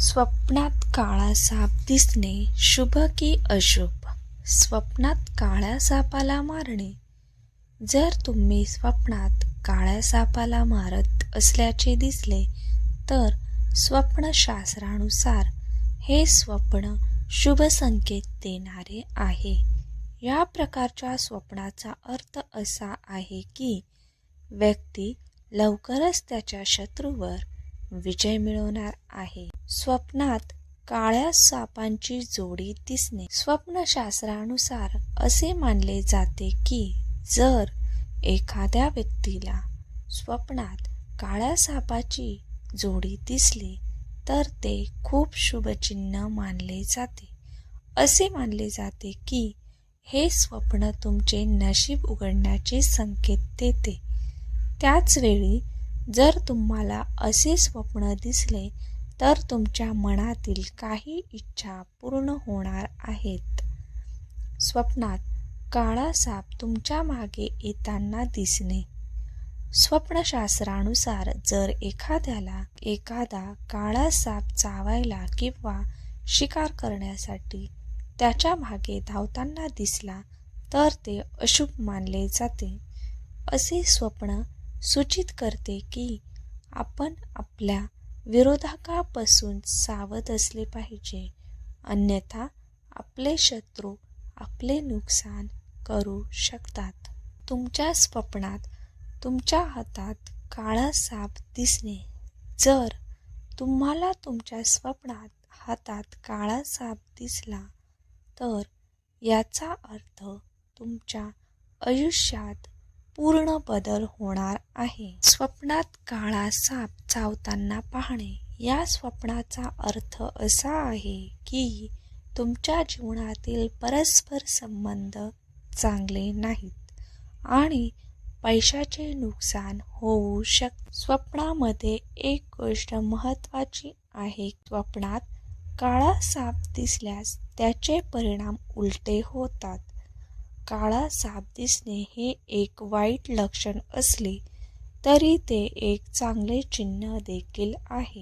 स्वप्नात काळा साप दिसणे शुभ की अशुभ? स्वप्नात काळ्या सापाला मारणे. जर तुम्ही स्वप्नात काळ्या सापाला मारत असल्याचे दिसले तर स्वप्नशास्त्रानुसार हे स्वप्न शुभ संकेत देणारे आहे. या प्रकारच्या स्वप्नाचा अर्थ असा आहे की व्यक्ती लवकरच त्याच्या शत्रूवर विजय मिळवणार आहे. स्वप्नात काळ्या सापांची जोडी दिसणे. स्वप्नशास्त्रानुसार असे मानले जाते की जर एखाद्या व्यक्तीला स्वप्नात काळ्या सापाची जोडी दिसली तर ते खूप शुभचिन्ह मानले जाते. असे मानले जाते की हे स्वप्न तुमचे नशीब उघडण्याचे संकेत देते. त्याचवेळी जर तुम्हाला असे स्वप्न दिसले तर तुमच्या मनातील काही इच्छा पूर्ण होणार आहेत. स्वप्नात काळा साप तुमच्या मागे येताना दिसणे. स्वप्नशास्त्रानुसार जर एखाद्याला एखादा काळा साप चावायला किंवा शिकार करण्यासाठी त्याच्यामागे धावताना दिसला तर ते अशुभ मानले जाते. असे स्वप्न सूचित करते की आपण आपल्या विरोधकापासून सावध असले पाहिजे. अन्यथा आपले शत्रू आपले नुकसान करू शकतात. तुमच्या स्वप्नात तुमच्या हातात काळा साप दिसणे. जर तुम्हाला तुमच्या स्वप्नात हातात काळा साप दिसला तर याचा अर्थ तुमच्या आयुष्यात पूर्ण बदल होणार आहे. स्वप्नात काळा साप चावताना पाहणे या स्वप्नाचा अर्थ असा आहे की तुमच्या जीवनातील परस्पर संबंध चांगले नाहीत आणि पैशाचे नुकसान होऊ शक स्वप्नामध्ये एक गोष्ट महत्त्वाची आहे. स्वप्नात काळा साप दिसल्यास त्याचे परिणाम उलटे होतात. काळा साप दिसणे हे एक वाईट लक्षण असले तरी ते एक चांगले चिन्ह देखील आहे.